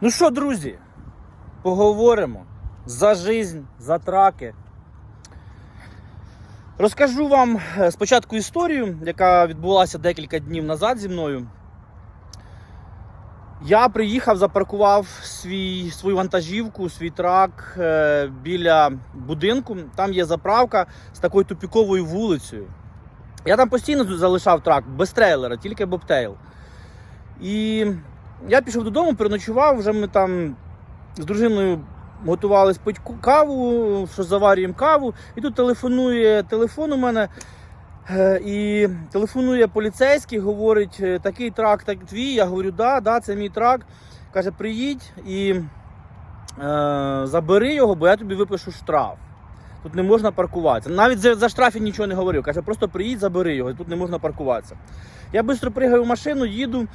Ну що, друзі, поговоримо за жизнь, за траки. Розкажу вам е, спочатку історію, яка відбулася декілька днів назад зі мною. Я приїхав, запаркував свій, свою вантажівку, свій трак е, біля будинку. Там є заправка з такою тупіковою вулицею. Я там постійно залишав трак без трейлера, тільки бобтейл. І я пішов додому, переночував, вже ми там з дружиною готувались пити каву, що заварюємо каву. І тут телефонує телефон у мене. е, І телефонує поліцейський, говорить, е, такий трак так, твій. Я говорю, да, да, це мій трак. Каже, приїдь і е, забери його, бо я тобі випишу штраф. Тут не можна паркуватися. Навіть за, за штраф він нічого не говорив. Каже, просто приїдь, забери його, тут не можна паркуватися. Я швидко пригаю в машину, їду.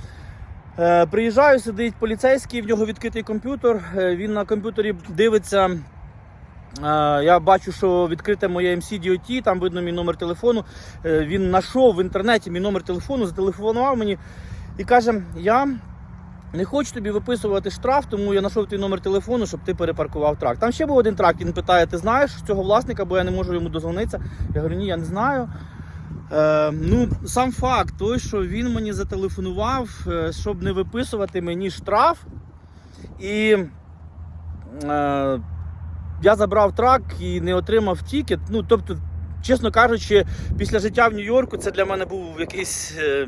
Е, приїжджаю, сидить поліцейський, в нього відкритий комп'ютер. е, Він на комп'ютері дивиться. е, Я бачу, що відкрите моє MCDOT, там видно мій номер телефону. Він знайшов в інтернеті мій номер телефону, зателефонував мені і каже: Я не хочу тобі виписувати штраф, тому я знайшов твій номер телефону, щоб ти перепаркував трак. Там ще був один трак, він питає: ти знаєш цього власника, бо я не можу йому дозвонитися. Я говорю, ні, я не знаю. Е, ну, сам факт той, що він мені зателефонував, е, щоб не виписувати мені штраф. І е, я забрав трак і не отримав тікет. Ну, тобто, чесно кажучи, після життя в Нью-Йорку це для мене був якийсь. е,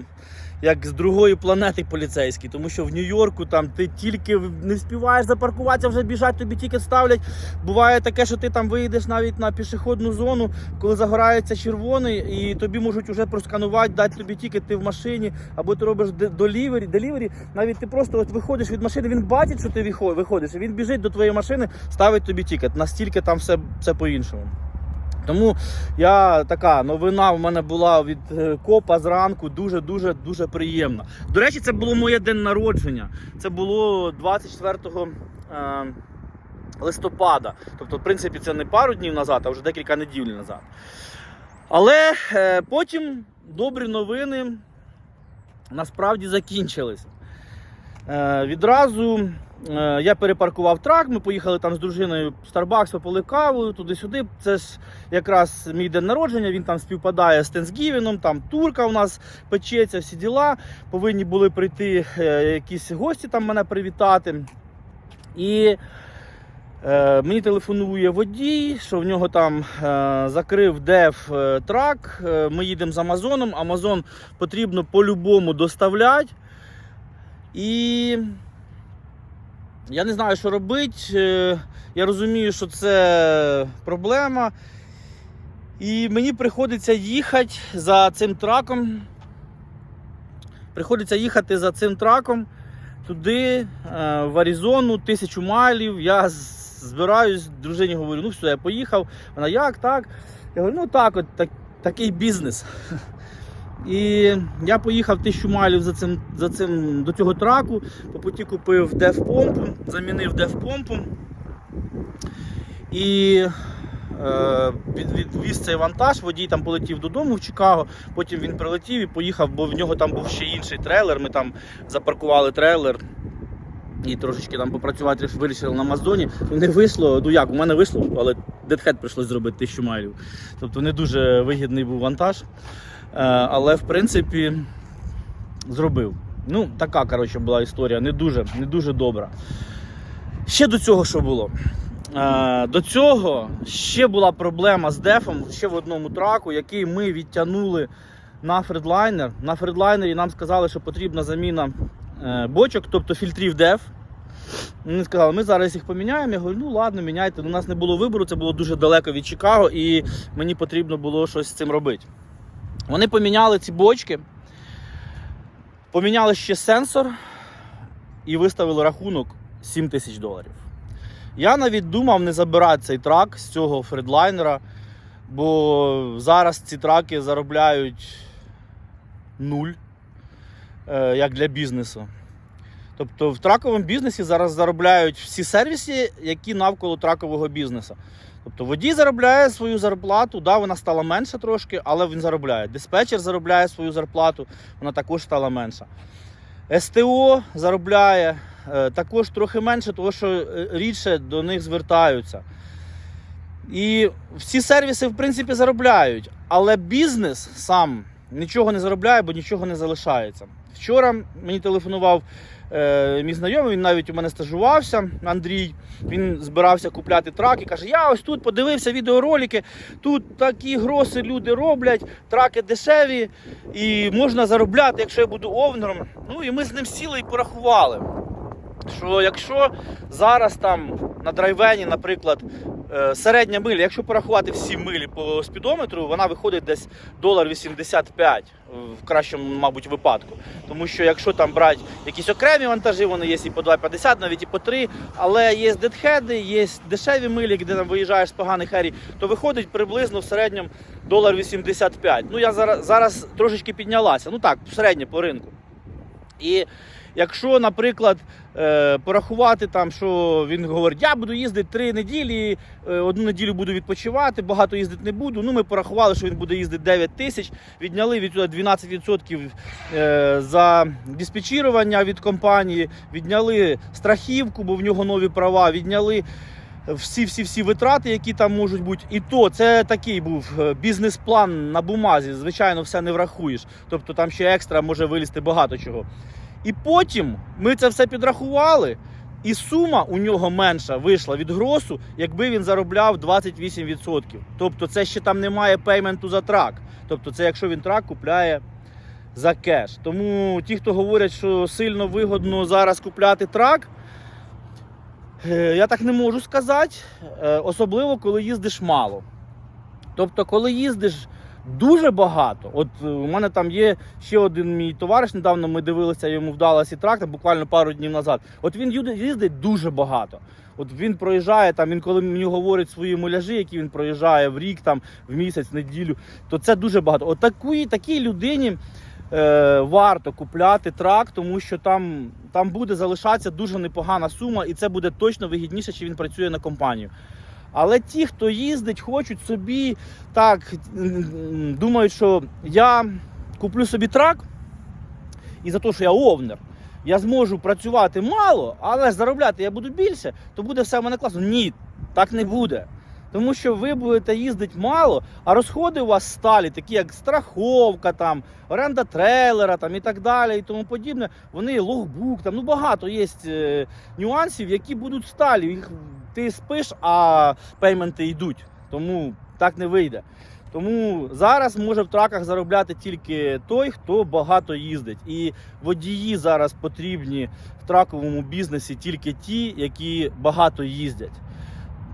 як з другої планети поліцейський, тому що в Нью-Йорку там ти тільки не співаєш запаркуватися, вже біжать, тобі тільки ставлять. Буває таке, що ти там виїдеш навіть на пішохідну зону, коли загорається червоний, і тобі можуть вже просканувати, дати тобі тікет, ти в машині, або ти робиш долівері, делівері. Навіть ти просто от виходиш від машини, він бачить, що ти вихо- виходиш, і він біжить до твоєї машини, ставить тобі тікет. Настільки там все, все по-іншому. Тому я така новина в мене була від е, копа зранку, дуже дуже дуже приємна. До речі, це було моє день народження. Це було 24 е, листопада. Тобто, в принципі, це не пару днів назад, а вже декілька неділь назад. Але е, потім добрі новини насправді закінчилися. Е, відразу я перепаркував трак, ми поїхали там з дружиною в Starbucks, попили каву, туди-сюди. Це ж якраз мій день народження, він там співпадає з Тенсгівіном, там турка у нас печеться, всі діла. Повинні були прийти е, якісь гості там мене привітати. І е, мені телефонує водій, що в нього там е, закрив дев е, трак. Е, ми їдемо з Амазоном. Амазон потрібно по-любому доставляти. І я не знаю, що робити. Е, Я розумію, що це проблема. І мені приходиться їхати за цим траком. Приходиться їхати за цим траком туди, е, в Аризону, тисячу майлів. Я збираюсь, дружині говорю, ну все, я поїхав. Вона як так? Я говорю, ну так, от так, такий бізнес. І я поїхав тисячу майлів за цим, за цим, до цього траку. По путі купив деф-помпу, замінив деф-помпу. І е, відвіз цей вантаж, водій там полетів додому в Чикаго, потім він прилетів і поїхав, бо в нього там був ще інший трейлер. Ми там запаркували трейлер. І трошечки там попрацювати вирішили на Амазоні. Ну, Не вийшло, ну як, у мене вийшло, але дедхед прийшлось зробити тисячу майлів. Тобто не дуже вигідний був вантаж. Е, але в принципі зробив. Ну, така коротше, була історія, не дуже, не дуже добра. Ще до цього що було? Е, до цього ще була проблема з дефом ще в одному траку, який ми відтягнули на фредлайнер. На фредлайнері нам сказали, що потрібна заміна е, бочок, тобто фільтрів деф. Вони сказали, ми зараз їх поміняємо. Я говорю, ну ладно, міняйте. У нас не було вибору, це було дуже далеко від Чикаго, і мені потрібно було щось з цим робити. Вони поміняли ці бочки, поміняли ще сенсор і виставили рахунок 7 тисяч доларів. Я навіть думав не забирати цей трак з цього фредлайнера, бо зараз ці траки заробляють нуль, е, як для бізнесу. Тобто в траковому бізнесі зараз заробляють всі сервіси, які навколо тракового бізнесу. Тобто водій заробляє свою зарплату, да, вона стала менша трошки, але він заробляє. Диспетчер заробляє свою зарплату, вона також стала менша. СТО заробляє е, також трохи менше, тому що е, рідше до них звертаються. І всі сервіси, в принципі, заробляють, але бізнес сам нічого не заробляє, бо нічого не залишається. Вчора мені телефонував е, мій знайомий, він навіть у мене стажувався, Андрій. Він збирався купляти трак і каже: Я ось тут подивився відеоролики, тут такі гроси люди роблять, траки дешеві, і можна заробляти, якщо я буду овнером. Ну і ми з ним сіли і порахували. Що якщо зараз там на драйвені, наприклад, середня миля, якщо порахувати всі милі по спідометру, вона виходить десь долар 85 в кращому, мабуть, випадку. Тому що якщо там брати якісь окремі вантажі, вони є і по 2,50, навіть і по 3, але є дедхеди, є дешеві милі, де там виїжджаєш з поганих ерій, то виходить приблизно в середньому долар 85. Ну я зараз, зараз трошечки піднялася. Ну так, середньо по ринку. І якщо, наприклад, е, порахувати там, що він говорить, я буду їздити три неділі, е, одну неділю буду відпочивати, багато їздити не буду. Ну, ми порахували, що він буде їздити 9 тисяч, відняли від 12% е, за диспетчірування від компанії, відняли страхівку, бо в нього нові права, відняли. Всі всі всі витрати, які там можуть бути, і то це такий був бізнес-план на бумазі. Звичайно, все не врахуєш. Тобто там ще екстра може вилізти багато чого. І потім ми це все підрахували, і сума у нього менша вийшла від гросу, якби він заробляв 28%. Тобто це ще там немає пейменту за трак. Тобто, це якщо він трак купляє за кеш. Тому ті, хто говорять, що сильно вигодно зараз купляти трак, е, я так не можу сказати, е, особливо коли їздиш мало. Тобто, коли їздиш дуже багато. От е, у мене там є ще один мій товариш. Недавно ми дивилися, йому вдалося трактор, буквально пару днів назад. От він їздить дуже багато. От він проїжджає там, він коли мені говорить свої муляжі, які він проїжджає в рік, там, в місяць, неділю, то це дуже багато. От такій, такій людині е, варто купляти трак, тому що там, там буде залишатися дуже непогана сума, і це буде точно вигідніше, чи він працює на компанію. Але ті, хто їздить, хочуть собі так думають, що я куплю собі трак, і за те, що я овнер, я зможу працювати мало, але заробляти я буду більше, то буде все в мене класно. Ні, так не буде. Тому що ви будете їздити мало, а розходи у вас сталі, такі як страховка, там, оренда трейлера там, і так далі, і тому подібне. Вони логбук, там, ну багато є е, нюансів, які будуть сталі. Їх ти спиш, а пейменти йдуть. Тому так не вийде. Тому зараз може в траках заробляти тільки той, хто багато їздить. І водії зараз потрібні в траковому бізнесі тільки ті, які багато їздять.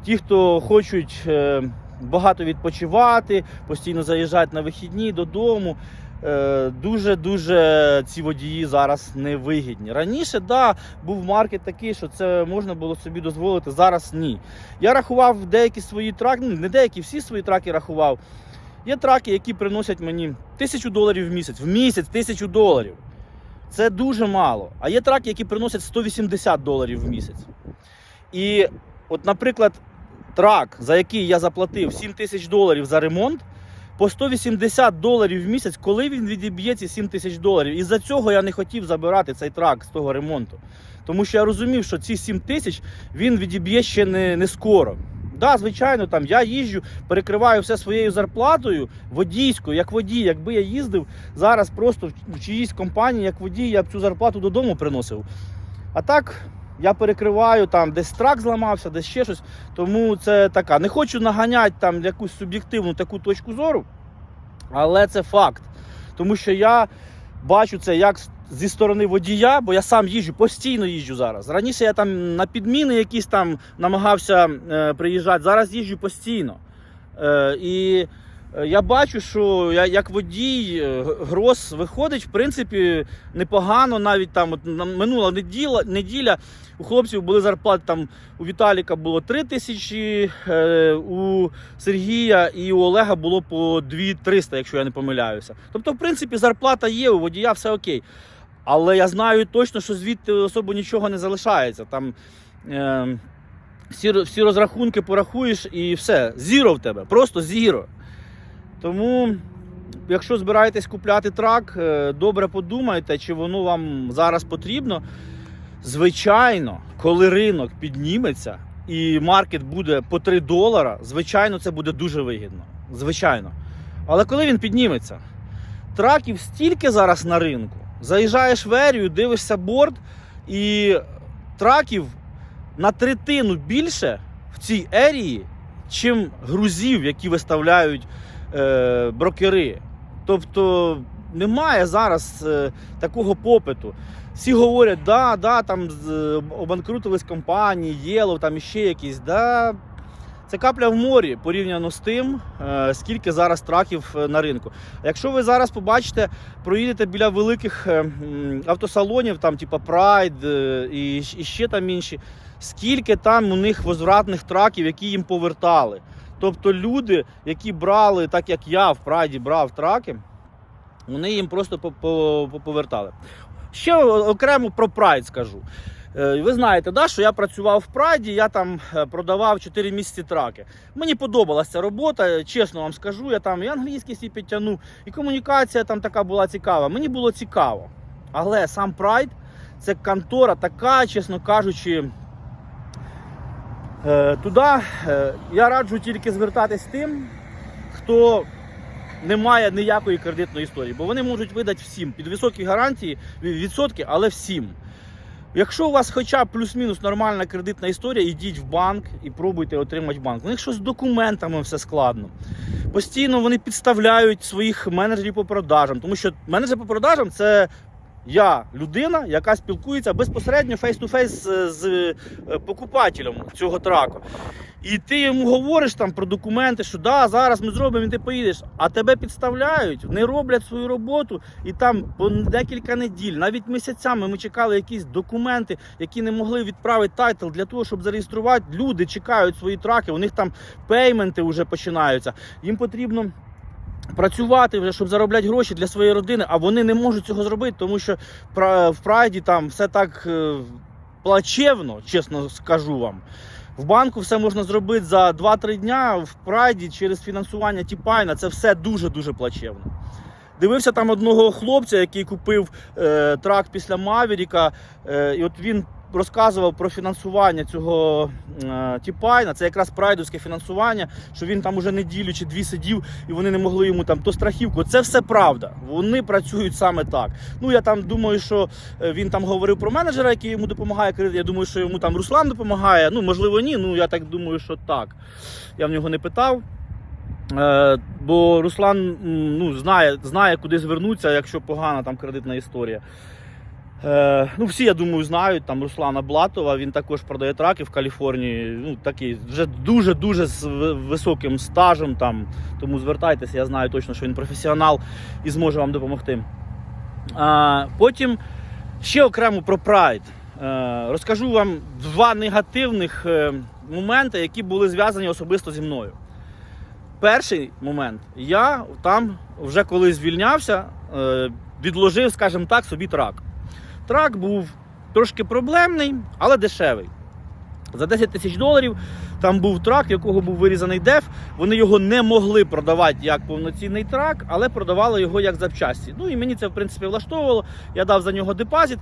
Ті, хто хочуть е, багато відпочивати, постійно заїжджати на вихідні додому. Е, Дуже-дуже ці водії зараз не вигідні. Раніше, да, був маркет такий, що це можна було собі дозволити. Зараз ні. Я рахував деякі свої траки, ну не деякі, всі свої траки рахував. Є траки, які приносять мені тисячу доларів в місяць. В місяць тисячу доларів. Це дуже мало. А є траки, які приносять 180 доларів в місяць. І, от, наприклад, трак, за який я заплатив 7 тисяч доларів за ремонт, по 180 доларів в місяць, коли він відіб'є ці 7 тисяч доларів. І за цього я не хотів забирати цей трак з того ремонту. Тому що я розумів, що ці 7 тисяч він відіб'є ще не, не скоро. Да, звичайно, там я їжджу, перекриваю все своєю зарплатою водійською, як водій. Якби я їздив зараз просто в- чиїсь компанії, як водій, я б цю зарплату додому приносив. А так, я перекриваю там, десь трак зламався, десь ще щось. Тому це така. Не хочу наганяти там якусь суб'єктивну таку точку зору, але це факт. Тому що я бачу це як зі сторони водія, бо я сам їжджу, постійно їжджу зараз. Раніше я там на підміни якісь там намагався е, приїжджати, зараз їжджу постійно. Е, і я бачу, що я як водій е, гроз виходить, в принципі, непогано. Навіть там от минула неділя, неділя у хлопців були зарплати там у Віталіка було 3 тисячі, е, у Сергія і у Олега було по 2-300, якщо я не помиляюся. Тобто, в принципі, зарплата є, у водія все окей. Але я знаю точно, що звідти особо нічого не залишається. Там е, всі, всі розрахунки порахуєш і все. Зіро в тебе, просто зіро. Тому, якщо збираєтесь купляти трак, е, добре подумайте, чи воно вам зараз потрібно. Звичайно, коли ринок підніметься і маркет буде по 3 долара, звичайно, це буде дуже вигідно. Звичайно. Але коли він підніметься, траків стільки зараз на ринку. Заїжджаєш в ерію, дивишся борт, і траків на третину більше в цій ерії, чим грузів, які виставляють е, брокери. Тобто немає зараз е, такого попиту. Всі говорять, да, да, там з- обанкрутились компанії, Єлов, там іще якісь. Да, це капля в морі порівняно з тим, е, скільки зараз траків е, на ринку. Якщо ви зараз побачите, проїдете біля великих е, автосалонів, там, типа Pride е, і, і ще там інші, скільки там у них возвратних траків, які їм повертали. Тобто люди, які брали, так як я в Прайді брав траки, вони їм просто по- по- по- повертали. Ще окремо про Pride скажу. Е, Ви знаєте, да, що я працював в Прайді, я там е, продавав 4 місяці траки. Мені подобалася робота, чесно вам скажу. Я там і англійський свій підтягнув, і комунікація там така була цікава. Мені було цікаво. Але сам Pride це контора така, чесно кажучи. Е, Туди е, я раджу тільки звертатись тим, хто не має ніякої кредитної історії, бо вони можуть видати всім під високі гарантії, відсотки, але всім. Якщо у вас хоча б плюс-мінус нормальна кредитна історія, йдіть в банк і пробуйте отримати банк. У них щось з документами все складно. Постійно вони підставляють своїх менеджерів по продажам, тому що менеджер по продажам це я людина, яка спілкується безпосередньо фейс-ту-фейс з, е, покупателем цього траку. І ти йому говориш там про документи, що да, зараз ми зробимо, і ти поїдеш, а тебе підставляють, не роблять свою роботу, і там по декілька неділь, навіть місяцями ми чекали якісь документи, які не могли відправити тайтл для того, щоб зареєструвати. Люди чекають свої траки, у них там пейменти вже починаються. Їм потрібно. Працювати вже, щоб заробляти гроші для своєї родини, а вони не можуть цього зробити, тому що в прайді там все так е, плачевно, чесно скажу вам. В банку все можна зробити за 2-3 дня, в прайді через фінансування Тіпайна це все дуже-дуже плачевно. Дивився там одного хлопця, який купив е, трак після Мавіріка, е, і от він розказував про фінансування цього е, Тіпайна. Це якраз прайдовське фінансування, що він там уже неділю чи дві сидів, і вони не могли йому там то страхівку. Це все правда. Вони працюють саме так. Ну я там думаю, що е, він там говорив про менеджера, який йому допомагає. Я думаю, що йому там Руслан допомагає. Ну, можливо, ні. Ну я так думаю, що так. Я в нього не питав. Е, бо Руслан ну, знає, знає, куди звернутися, якщо погана там кредитна історія. Е, ну, всі, я думаю, знають там Руслана Блатова. Він також продає траки в Каліфорнії. Ну, такий вже дуже-дуже з високим стажем. Там. Тому звертайтеся, я знаю точно, що він професіонал і зможе вам допомогти. А, потім ще окремо про Pride. Е, розкажу вам два негативних е, моменти, які були зв'язані особисто зі мною. Перший момент, я там вже коли звільнявся, відложив, скажімо так, собі трак. Трак був трошки проблемний, але дешевий. За 10 тисяч доларів там був трак, в якого був вирізаний деф. Вони його не могли продавати як повноцінний трак, але продавали його як запчасті. Ну і мені це в принципі влаштовувало. Я дав за нього депозит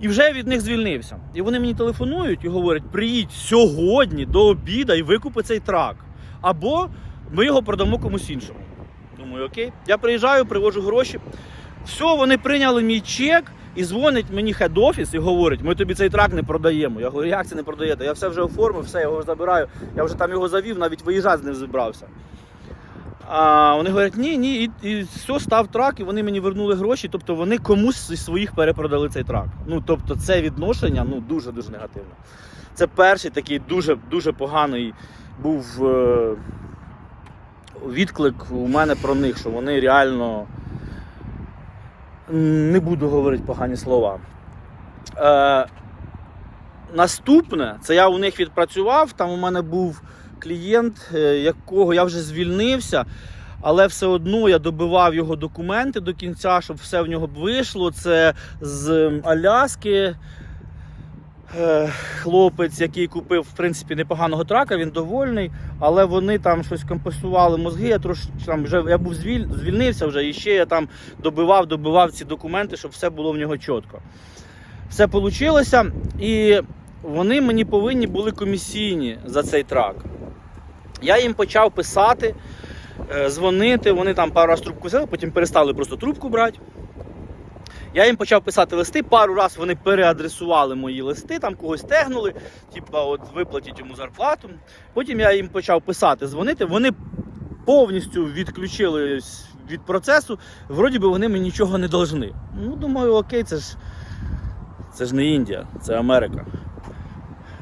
і вже від них звільнився. І вони мені телефонують і говорять: приїдь сьогодні до обіда і викупи цей трак. Або ми його продамо комусь іншому. Думаю, окей. Я приїжджаю, привожу гроші. Все, вони прийняли мій чек і дзвонить мені хед-офіс і говорить, ми тобі цей трак не продаємо. Я говорю, як це не продаєте? Я все вже оформив, все, я його забираю. Я вже там його завів, навіть виїжджати з ним зібрався. А вони говорять, ні, ні, і, і все, став трак, і вони мені вернули гроші. Тобто вони комусь зі своїх перепродали цей трак. Ну, тобто, це відношення ну, дуже-дуже негативне. Це перший такий дуже дуже поганий був е, відклик у мене про них, що вони реально не буду говорити погані слова. Е, наступне, це я у них відпрацював. Там у мене був клієнт, е, якого я вже звільнився. Але все одно я добивав його документи до кінця, щоб все в нього вийшло. Це з Аляски. Е, Хлопець, який купив в принципі непоганого трака, він довольний, але вони там щось компенсували мозги. Я трошки там вже я був звіль, звільнився вже, і ще я там добивав, добивав ці документи, щоб все було в нього чітко. все вийшло. І вони мені повинні були комісійні за цей трак. Я їм почав писати, е, дзвонити, вони там пару раз трубку взяли, потім перестали просто трубку брати. Я їм почав писати листи, пару разів вони переадресували мої листи, там когось тегнули, типа от виплатіть йому зарплату. Потім я їм почав писати, дзвонити. Вони повністю відключились від процесу. Вроді би вони мені нічого не должны. Ну, думаю, окей, це ж, це ж не Індія, це Америка.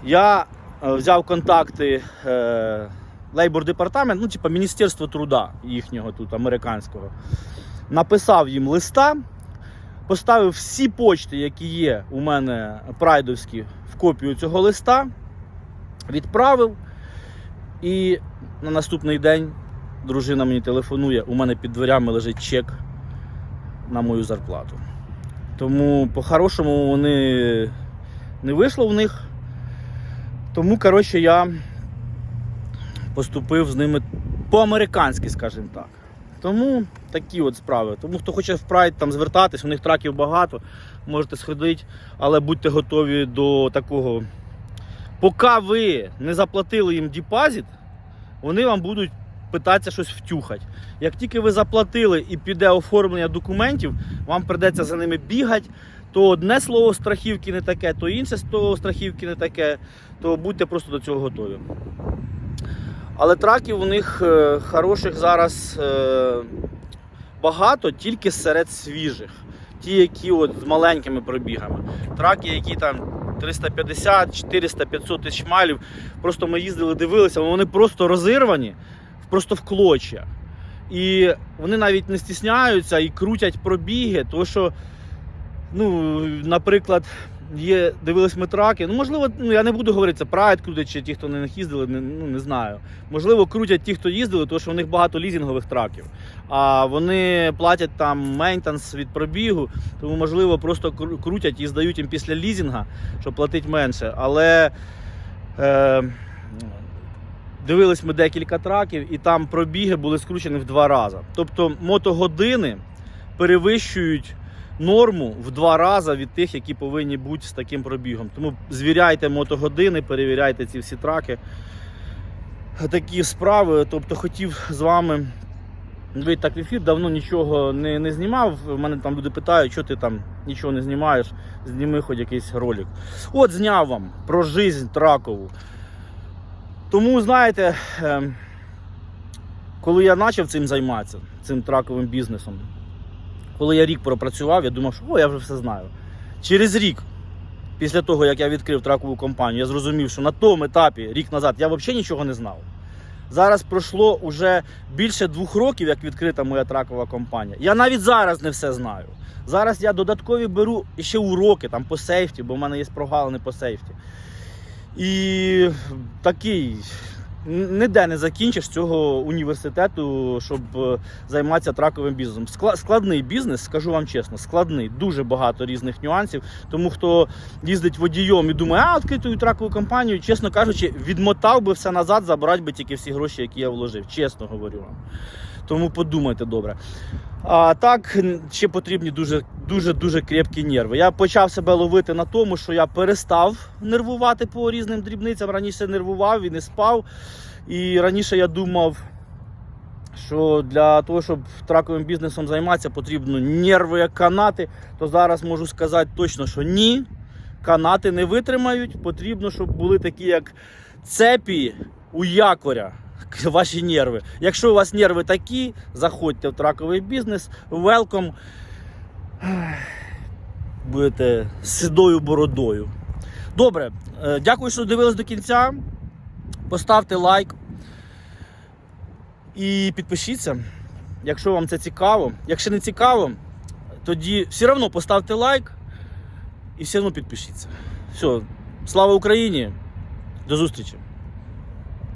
Я е, взяв контакти е, Лейбор департамент, ну, типа Міністерство труда їхнього тут, американського. Написав їм листа, поставив всі почти, які є у мене прайдовські, в копію цього листа, відправив. І на наступний день дружина мені телефонує, у мене під дверями лежить чек на мою зарплату. Тому по-хорошому вони не вийшло в них. Тому, коротше, я поступив з ними по-американськи, скажімо так. Тому такі от справи. Тому хто хоче в Прайд там звертатись, у них траків багато, можете сходити, але будьте готові до такого. Поки ви не заплатили їм депозит, вони вам будуть питатися щось втюхати. Як тільки ви заплатили і піде оформлення документів, вам придеться за ними бігати, то одне слово страхівки не таке, то інше слово страхівки не таке, то будьте просто до цього готові. Але траків у них е, хороших зараз е, багато, тільки серед свіжих. Ті, які от з маленькими пробігами. Траки, які там 350, 400, 500 тисяч майлів. Просто ми їздили, дивилися, вони просто розірвані, просто в клочья. І вони навіть не стісняються і крутять пробіги, тому що, ну, наприклад, є, дивились ми траки. Ну, можливо, ну, я не буду говорити, це Pride крутять, чи ті, хто на них їздили, не, ну, не знаю. Можливо, крутять ті, хто їздили, тому що у них багато лізінгових траків. А вони платять там мейнтанс від пробігу, тому, можливо, просто крутять і здають їм після лізінга, щоб платити менше. Але е, дивились ми декілька траків, і там пробіги були скручені в два рази. Тобто мотогодини перевищують норму в два рази від тих, які повинні бути з таким пробігом. Тому звіряйте мотогодини, перевіряйте ці всі траки. Такі справи. Тобто хотів з вами вийти так ефір, давно нічого не, не знімав. В мене там люди питають, що ти там нічого не знімаєш, зніми хоч якийсь ролик. От зняв вам про жизнь тракову. Тому, знаєте, ем, коли я почав цим займатися, цим траковим бізнесом, коли я рік пропрацював, я думав, що о, я вже все знаю. Через рік, після того, як я відкрив тракову компанію, я зрозумів, що на тому етапі, рік назад, я взагалі нічого не знав. Зараз пройшло вже більше двох років, як відкрита моя тракова компанія. Я навіть зараз не все знаю. Зараз я додаткові беру ще уроки там по сейфті, бо в мене є прогалини по сейфті. І такий ніде не закінчиш цього університету, щоб е, займатися траковим бізнесом. Скла- Складний бізнес, скажу вам чесно, складний, дуже багато різних нюансів. Тому хто їздить водієм і думає, а відкритую тракову компанію, чесно кажучи, відмотав би все назад, забрати би тільки всі гроші, які я вложив. Чесно говорю вам. Тому подумайте добре. А так ще потрібні дуже дуже дуже крепкі нерви. Я почав себе ловити на тому, що я перестав нервувати по різним дрібницям. Раніше нервував і не спав. І раніше я думав, що для того, щоб траковим бізнесом займатися, потрібно нерви як канати. То зараз можу сказати точно, що ні. Канати не витримають. Потрібно, щоб були такі, як цепі у якоря. Ваші нерви. Якщо у вас нерви такі, заходьте в траковий бізнес. Welcome. Будете з сідою бородою. Добре, е, дякую, що дивились до кінця. Поставте лайк і підпишіться, якщо вам це цікаво. Якщо не цікаво, тоді все одно поставте лайк і все одно підпишіться. Все, слава Україні! До зустрічі!